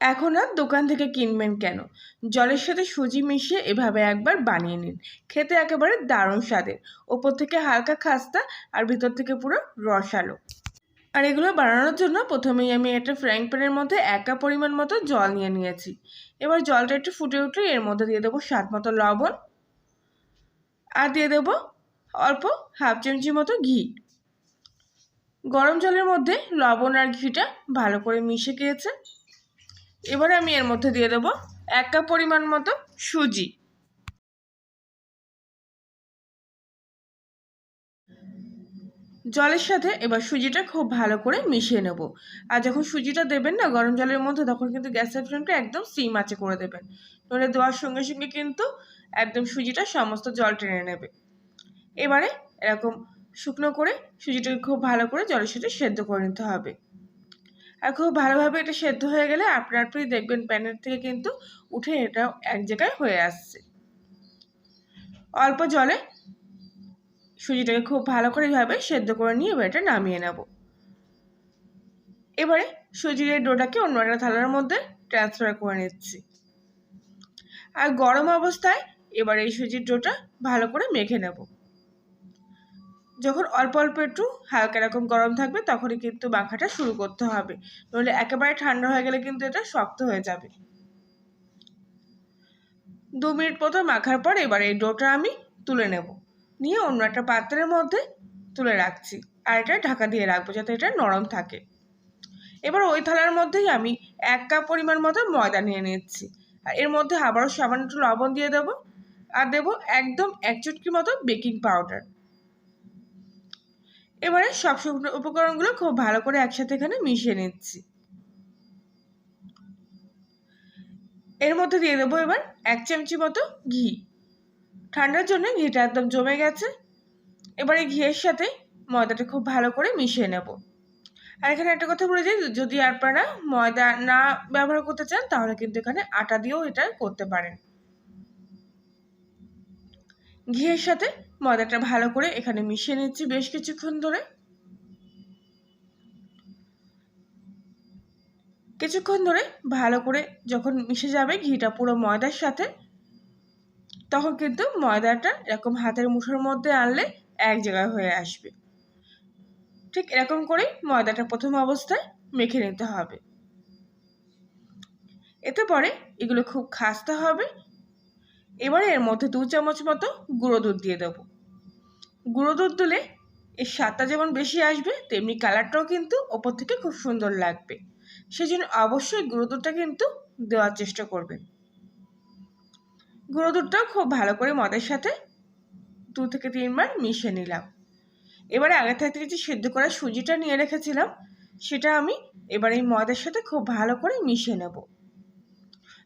এখন আর দোকান থেকে কিনবেন কেন? জলের সাথে সুজি মিশিয়ে এভাবে একবার বানিয়ে নিন। খেতে একেবারে দারুণ স্বাদের। ওপর থেকে হালকা খাস্তা আর ভিতর থেকে পুরো রসালো। আর এগুলো বানানোর জন্য প্রথমেই আমি একটা ফ্রাইং প্যানের মধ্যে একা পরিমাণ মতো জল নিয়ে নিয়েছি। এবার জলটা একটু ফুটে উঠলে এর মধ্যে দিয়ে দেবো স্বাদ মতো লবণ। আর দিয়ে দেবো অল্প হাফ চামচি মতো ঘি। গরম জলের মধ্যে লবণ আর ঘিটা ভালো করে মিশে গিয়েছে। এবারে আমি এর মধ্যে দিয়ে দেবো এক কাপ পরিমাণ মতো সুজি। জলের সাথে এবার সুজিটা খুব ভালো করে মিশিয়ে নেব। আর যখন সুজিটা দেবেন না গরম জলের মধ্যে, তখন কিন্তু গ্যাসের ফ্লেমটা একদম সিম আঁচে করে দেবেন। নইলে দেওয়ার সঙ্গে সঙ্গে কিন্তু একদম সুজিটা সমস্ত জল টেনে নেবে। এবারে এরকম শুকনো করে সুজিটাকে খুব ভালো করে জলের সাথে সেদ্ধ করে নিতে হবে। আর খুব ভালোভাবে এটা সেদ্ধ হয়ে গেলে আপনার আপনি দেখবেন প্যানের থেকে কিন্তু উঠে এটা এক জায়গায় হয়ে আসছে। অল্প জলে সুজিটাকে খুব ভালো করে এইভাবে সেদ্ধ করে নিয়ে এবার এটা নামিয়ে নেব। এবারে সুজির এই ডোটাকে অন্য একটা থালার মধ্যে ট্রান্সফার করে নিচ্ছি। আর গরম অবস্থায় এবার এই সুজির ডোটা ভালো করে মেখে নেব। যখন অল্প অল্প একটু হালকা রকম গরম থাকবে, তখনই কিন্তু মাখাটা শুরু করতে হবে। নইলে একেবারে ঠান্ডা হয়ে গেলে কিন্তু এটা শক্ত হয়ে যাবে। দু মিনিট মতো মাখার পর এবার এই ডোটা আমি তুলে নেব। নিয়ে অন্য একটা পাত্রের মধ্যে তুলে রাখছি। আর এটা ঢাকা দিয়ে রাখব যাতে এটা নরম থাকে। এবার ওই থালার মধ্যেই আমি এক কাপ পরিমাণ মতো ময়দা নিয়ে নিচ্ছি। আর এর মধ্যে আবারও সামান্য একটু লবণ দিয়ে দেবো। আর দেবো একদম এক চুটকি মতো বেকিং পাউডার। এবারে সব শুকনো উপকরণগুলো খুব ভালো করে একসাথে এখানে মিশিয়ে নিচ্ছি। এর মধ্যে দিয়ে দেবো এবার এক চামচি মতো ঘি। ঠান্ডার জন্য ঘিটা একদম জমে গেছে। এবারে ঘিয়ের সাথে ময়দাটা খুব ভালো করে মিশিয়ে নেব। আর এখানে একটা কথা বলে যাই যদি আপনারা ময়দা না ব্যবহার করতে চান, তাহলে কিন্তু এখানে আটা দিয়েও এটা করতে পারেন। ঘিয়ের সাথে ময়দাটা ভালো করে এখানে মিশিয়ে নিচ্ছি বেশ কিছুক্ষণ ধরে। কিছুক্ষণ ধরে ভালো করে যখন মিশে যাবে ঘিটা পুরো ময়দার সাথে, তখন কিন্তু ময়দাটা এরকম হাতের মুঠোর মধ্যে আনলে এক জায়গায় হয়ে আসবে। ঠিক এরকম করেই ময়দাটা প্রথম অবস্থায় মেখে নিতে হবে। এতে পরে এগুলো খুব খাস্তে হবে এবারে এর মধ্যে দু চামচ মতো গুঁড়ো দুধ দিয়ে দেবো। গুঁড়ো দুধ দিলে এর স্বাদটা যেমন বেশি আসবে, তেমনি কালারটাও কিন্তু ওপর থেকে খুব সুন্দর লাগবে। সেই জন্য অবশ্যই গুঁড়ো দুধটা কিন্তু দেওয়ার চেষ্টা করবেন। গুঁড়ো দুধটাও খুব ভালো করে মদের সাথে দু থেকে তিনবার মিশিয়ে নিলাম। এবারে আগে থেকে যে সেদ্ধ করা সুজিটা নিয়ে রেখেছিলাম, সেটা আমি এবার এই মদের সাথে খুব ভালো করে মিশিয়ে নেব।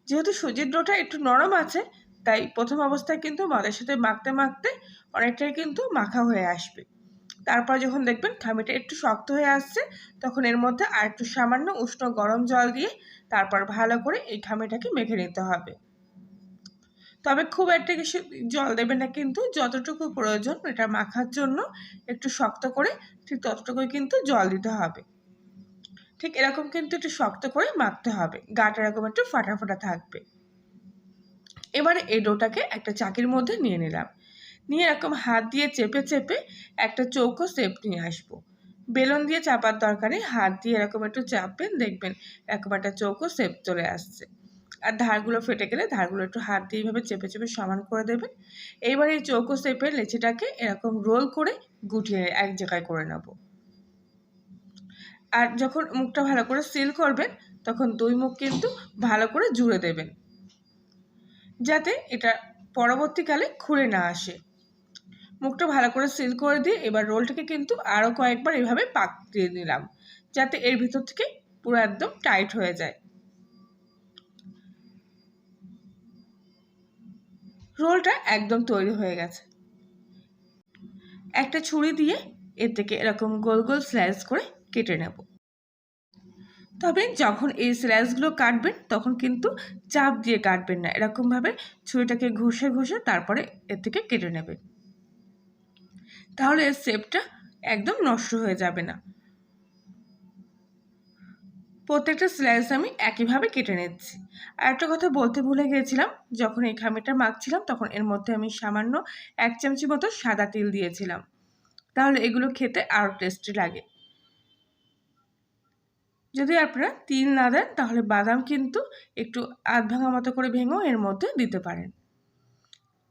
যেহেতু সুজির ডোটা একটু নরম আছে তাই প্রথম অবস্থায় কিন্তু মদের সাথে মাখতে মাখতে অনেকটাই কিন্তু মাখা হয়ে আসবে। তারপর যখন দেখবেন খামিটা একটু শক্ত হয়ে আসছে, তখন এর মধ্যে আর একটু সামান্য উষ্ণ গরম জল দিয়ে তারপর ভালো করে এই খামিটাকে মেখে নিতে হবে। তবে খুব একটা কিছু জল দেবে না কিন্তু যতটুকু প্রয়োজন এটা মাখার জন্য একটু শক্ত করে ঠিক ততটুকুই কিন্তু জল দিতে হবে। ঠিক এরকম কিন্তু একটু শক্ত করে মাখতে হবে। গাটা এরকম একটু ফাটা ফাটা থাকবে। এবারে এই ডোটাকে একটা চাকির মধ্যে নিয়ে নিলাম। নিয়ে এরকম হাত দিয়ে চেপে চেপে একটা চৌকো শেপ নিয়ে আসব। বেলুন দিয়ে চাপার দরকারে হাত দিয়ে এরকম একটু চাপবেন, দেখবেন এরকম একটা চৌকো শেপ চলে আসছে। আর ধারগুলো ফেটে গেলে ধারগুলো একটু হাত দিয়ে এইভাবে চেপে চেপে সমান করে দেবেন। এইবার এই চৌকো শেপের লেচিটাকে এরকম রোল করে গুটিয়ে এক জায়গায় করে নেব। আর যখন মুখটা ভালো করে সিল করবেন, তখন দুই মুখ কিন্তু ভালো করে জুড়ে দেবেন। যাতে এটা পরবর্তীকালে খুলে না আসে। মুখটা ভালো করে সিল করে দিয়ে এবার রোলটাকে কিন্তু আরও কয়েকবার এভাবে পাক দিয়ে নিলাম, যাতে এর ভিতর থেকে পুরো একদম টাইট হয়ে যায়। রোলটা একদম তৈরি হয়ে গেছে। একটা ছুরি দিয়ে এর থেকে এরকম গোল গোল স্ল্যাশ করে কেটে নেব। তবে যখন এই স্ল্যাশগুলো কাটবেন, তখন কিন্তু চাপ দিয়ে কাটবেন না। এরকমভাবে ছুরিটাকে ঘষে ঘষে তারপরে এর থেকে কেটে নেবেন। তাহলে এর শেপটা একদম নষ্ট হয়ে যাবে না। প্রত্যেকটা স্লাইস আমি একইভাবে কেটে নিচ্ছি। আর একটা কথা বলতে ভুলে গিয়েছিলাম, যখন এই খামিটা মাখছিলাম, তখন এর মধ্যে আমি সামান্য এক চামচি মতো সাদা তিল দিয়েছিলাম। তাহলে এগুলো খেতে আরও টেস্টি লাগে। যদি আপনারা তিল না দেন, তাহলে বাদাম কিন্তু একটু আধ ভাঙা মতো করে ভেঙেও এর মধ্যে দিতে পারেন।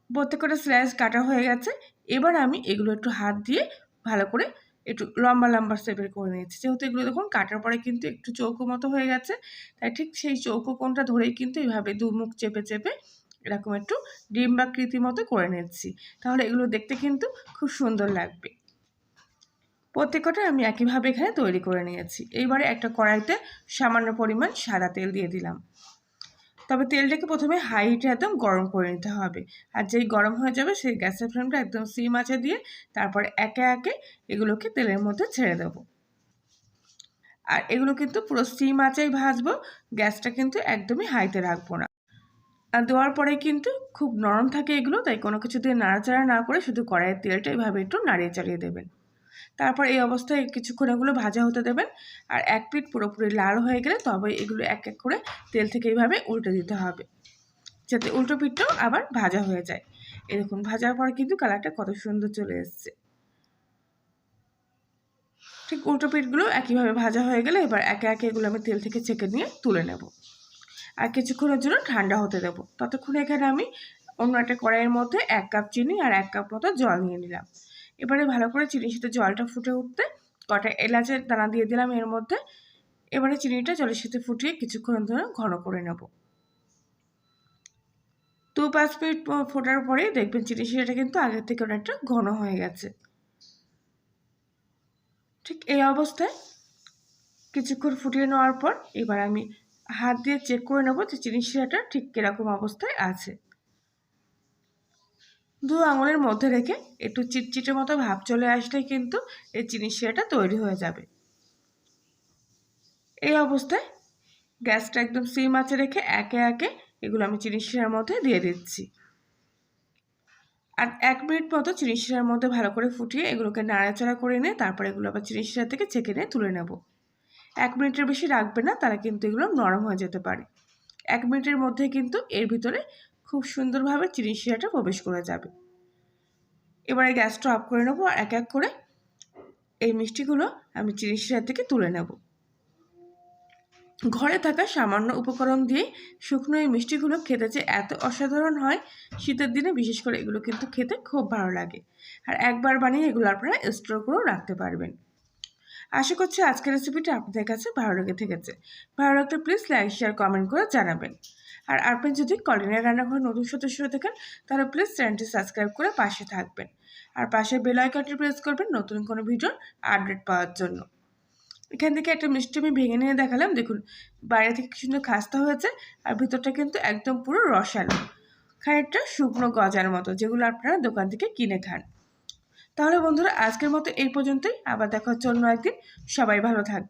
প্রত্যেকটা স্লাইস কাটা হয়ে গেছে। এবার আমি এগুলো একটু হাত দিয়ে ভালো করে একটু লম্বা লম্বা শেপের করে নিয়েছি। যেহেতু এগুলো দেখুন, কাটার পরে কিন্তু একটু চৌকো মতো হয়ে গেছে। তাই ঠিক সেই চৌকো কোনটা ধরেই কিন্তু এইভাবে দু মুখ চেপে চেপে এরকম একটু ডিম্বাকৃতি মতো করে নিচ্ছি তাহলে এগুলো দেখতে কিন্তু খুব সুন্দর লাগবে। প্রত্যেকটা আমি একইভাবে এখানে তৈরি করে নিয়েছি। এইবারে একটা কড়াইতে সামান্য পরিমাণ সাদা তেল দিয়ে দিলাম। তবে তেলটাকে প্রথমে হাই হিটে একদম গরম করে নিতে হবে। আর যেই গরম হয়ে যাবে সেই গ্যাসের ফ্লেমটা একদম সিম আছে দিয়ে তারপরে একে একে এগুলোকে তেলের মধ্যে ছেড়ে দেব। আর এগুলো কিন্তু পুরো সিম আঁচেই ভাজবো, গ্যাসটা কিন্তু একদমই হাইতে রাখব না। আর দেওয়ার পরে কিন্তু খুব নরম থাকে এগুলো, তাই কোনো কিছু দিয়ে নাড়াচাড়া না করে শুধু কড়াইয়ের তেলটা এইভাবে একটু নাড়িয়ে চালিয়ে দেবেন। তারপর এই অবস্থায় কিছুক্ষণ এগুলো ভাজা হতে দেবেন। আর এক পিঠ পুরোপুরি লাল হয়ে গেলে তবে এগুলো এক এক করে তেল থেকে এইভাবে উল্টে দিতে হবে। যাতে উল্টো পিঠটাও আবার ভাজা হয়ে যায়। এরকম ভাজার পর কিন্তু কালারটা কত সুন্দর চলে এসছে। ঠিক উল্টো পিঠগুলো একইভাবে ভাজা হয়ে গেলে এবার একে একে এগুলো আমি তেল থেকে ছেঁকে নিয়ে তুলে নেব। আর কিছুক্ষণের জন্য ঠান্ডা হতে দেবো। ততক্ষণ এখানে আমি অন্য একটা কড়াইয়ের মধ্যে এক কাপ চিনি আর এক কাপ মতো জল নিয়ে নিলাম। এবারে ভালো করে চিনির সাথে জলটা ফুটে উঠতে কটা এলাচের দানা দিয়ে দিলাম এর মধ্যে। এবারে চিনিটা জলের সাথে ফুটিয়ে কিছুক্ষণ ধরে ঘন করে নেব। দু পাঁচ মিনিট ফোটার পরে দেখবেন চিনি শিরাটা কিন্তু আগের থেকে অনেকটা ঘন হয়ে গেছে। ঠিক এই অবস্থায় কিছুক্ষণ ফুটিয়ে নেওয়ার পর এবার আমি হাত দিয়ে চেক করে নেব যে চিনি শিরাটা ঠিক কীরকম অবস্থায় আছে। দু আঙুলের মধ্যে রেখে একটু চিটচিটে মতো ভাব চলে আসলে কিন্তু এই চিনি শিরাটা তৈরি হয়ে যাবে। এই অবস্থায় গ্যাসটা একদম সিম আঁচে রেখে একে একে এগুলো আমি চিনি শিরার মধ্যে দিয়ে দিচ্ছি। আর এক মিনিট মতো চিনি শিরার মধ্যে ভালো করে ফুটিয়ে এগুলোকে নাড়াচাড়া করে নিয়ে তারপর এগুলো আবার চিনি শিরা থেকে ছেঁকে নিয়ে তুলে নেব। এক মিনিটের বেশি রাখবে না তারা কিন্তু এগুলো নরম হয়ে যেতে পারে। এক মিনিটের মধ্যে কিন্তু এর ভিতরে খুব সুন্দরভাবে চিনি শিরাটা প্রবেশ করে যাবে। এবারে গ্যাসটা অফ করে নেব আর এক এক করে এই মিষ্টিগুলো আমি চিনি শিরা থেকে তুলে নেব। ঘরে থাকা সামান্য উপকরণ দিয়ে শুকনো এই মিষ্টিগুলো খেতে যে এত অসাধারণ হয়, শীতের দিনে বিশেষ করে এগুলো কিন্তু খেতে খুব ভালো লাগে। আর একবার বানিয়ে এগুলো আপনারা স্টোর করেও রাখতে পারবেন। আশা করছি আজকের রেসিপিটা আপনাদের কাছে ভালো লেগে থেকেছে। ভালো লাগলে প্লিজ লাইক শেয়ার কমেন্ট করে জানাবেন। আর আপনি যদি কলিনের রান্নাঘর নতুন সদস্য থাকেন, তাহলে প্লিজ চ্যানেলটি সাবস্ক্রাইব করে পাশে থাকবেন। আর পাশে বেল প্রেস করবেন নতুন কোনো ভিডিওর আপডেট পাওয়ার জন্য। এখান থেকে একটা মিষ্টি আমি ভেঙে নিয়ে দেখালাম। দেখুন, বাইরে থেকে সুন্দর খাস্তা হয়েছে, আর ভিতরটা কিন্তু একদম পুরো রসালো। খানিকটা শুকনো গজার মতো, যেগুলো আপনারা দোকান থেকে কিনে খান। তাহলে বন্ধুরা আজকের মতো এই পর্যন্তই। আবার দেখা হচ্ছে অন্য একদিন। সবাই ভালো থাকবে